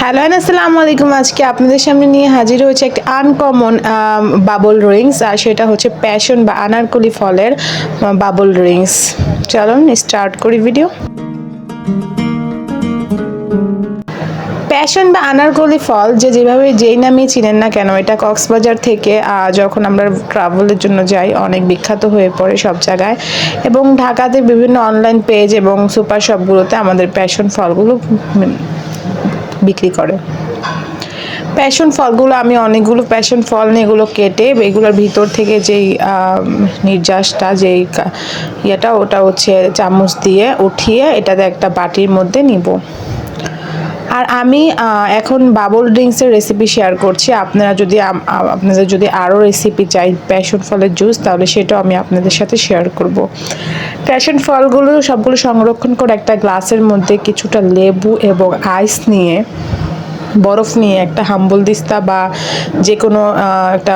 Hello and আসসালামু আলাইকুম আজকে আপনাদের সামনে নিয়ে হাজির হয়েছে একটি আনকমন বাবল রিংস আর সেটা হচ্ছে প্যাশন বা আনারকলি ফলের বাবল রিংস চলুন স্টার্ট করি ভিডিও প্যাশন বা আনারকলি ফল যে যেভাবে যেই নামে চিনেন না কেন, এটা কক্সবাজার থেকে যখন আমরা ট্রাভেলের জন্য যাই, অনেক বিখ্যাত হয়ে পড়ে সব জায়গায়। এবং ঢাকাতে বিভিন্ন অনলাইন পেজ এবং সুপার শপগুলোতে আমাদের প্যাশন ফলগুলো বিক্রি করে। প্যাশন ফলগুলো, আমি অনেকগুলো প্যাশন ফল নিয়ে এগুলো কেটে, এগুলোর ভিতর থেকে যেই নির্যাসটা, যেই ইয়েটা, ওটা হচ্ছে চামচ দিয়ে উঠিয়ে এটাতে একটা বাটির মধ্যে নিব। আর আমি এখন বাবল ড্রিঙ্কসের রেসিপি শেয়ার করছি। আপনারা যদি আপনাদের যদি আরও রেসিপি চাই প্যাশন ফলের জুস তাহলে সেটাও আমি আপনাদের সাথে শেয়ার করব। প্যাশন ফলগুলো সবগুলো সংরক্ষণ করে একটা গ্লাসের মধ্যে কিছুটা লেবু এবং আইস নিয়ে বরফ নিয়ে একটা হাম্বল দিস্তা বা যে কোনো একটা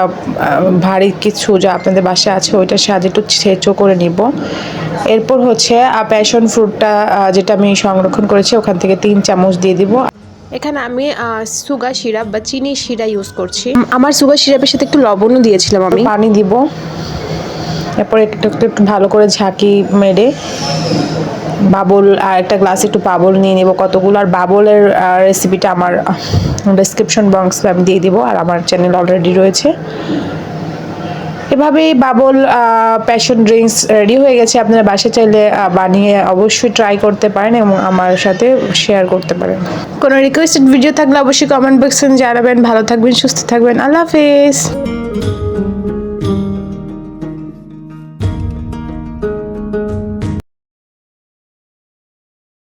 ভারী কিছু যা আপনাদের বাসায় আছে ওইটার সাহায্যে একটু ছেঁচো করে নিব। এরপর হচ্ছে প্যাশন ফ্রুটটা যেটা আমি সংরক্ষণ করেছি ওখান থেকে তিন চামচ দিয়ে দিব। এখানে আমি সুগার সিরাপ বা চিনি সিরা ইউজ করছি। আমার সুগার সিরাপের সাথে একটু লবণও দিয়েছিলাম আমি। পানি দিব। এরপর একটু একটু ভালো করে ঝাঁকি মেরে বাবল, আর একটা গ্লাসে একটু বাবল নিয়ে নেব। কতগুলো? আর বাবলের রেসিপিটা আমার ডেসক্রিপশন বক্সে আমি দিয়ে দিব, আর আমার চ্যানেল অলরেডি রয়েছে। এভাবেই বাবল প্যাশন ড্রিঙ্কস রেডি হয়ে গেছে। আপনারা বাসা চাইলে বানিয়ে অবশ্যই ট্রাই করতে পারেন এবং আমার সাথে শেয়ার করতে পারেন। কোনো রিকোয়েস্টেড ভিডিও থাকলে অবশ্যই কমেন্ট বক্সে জানাবেন। ভালো থাকবেন, সুস্থ থাকবেন। আল্লাহ হাফিজ।